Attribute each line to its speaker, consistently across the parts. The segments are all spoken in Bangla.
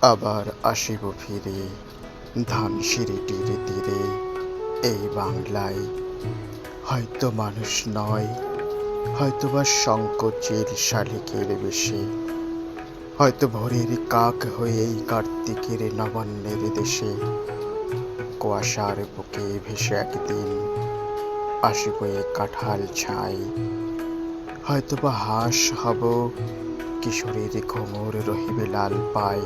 Speaker 1: আবার আসিব ফিরে, ধান সিঁড়িটির তীরে। এই বাংলায় হয়তো মানুষ নয় হয়তো বা সংকোচের শালিকের বেশে। হয়তো ভোরের কাক হয়ে এই কার্তিকের নবান্নের দেশে। কুয়াশার বুকে ভেসে একদিন আসিব কাঁঠাল ছাই। হয়তো বা হাঁস হব কিশোরের ঘুমোর রহিবে লাল পাই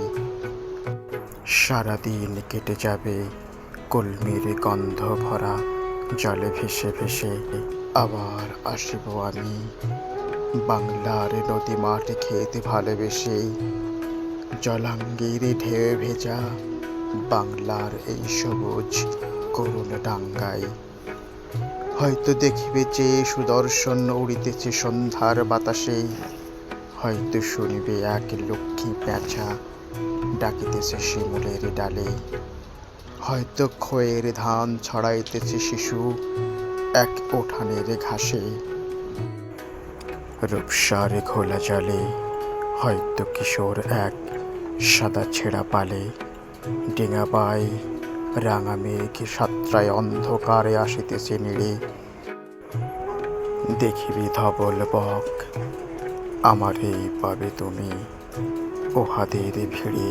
Speaker 1: সারাদিন কেটে যাবে কলমির গন্ধ ভরা, জলে ভেসে ভেসে। আবার আসিব আমি বাংলার নদী মাঠ খেতে ভালোবেসে। জলাঙ্গির ঢেউ ভেজা বাংলার এই সবুজ করুণ ডাঙ্গায়। হয়তো দেখিবে যে সুদর্শন উড়িতেছে সন্ধ্যার বাতাসে। হয়তো শুনিবে এক লক্ষ্মী প্যাঁচা ডাকিতেছে শিমুলের ডালে। হয়তো খয়ের ধান ছড়াইতেছে শিশু এক উঠানের ঘাসে। রূপসার ঘোলা জলে হয়তো কিশোর এক সাদা ছেঁড়া পালে। ডিঙা পায় রাঙা মেঘ সাতটায় অন্ধকারে আসিতেছে নিড়ে দেখিবি ধবল বক আমারই পাবে তুমি। ও ওহাদের ভিড়ে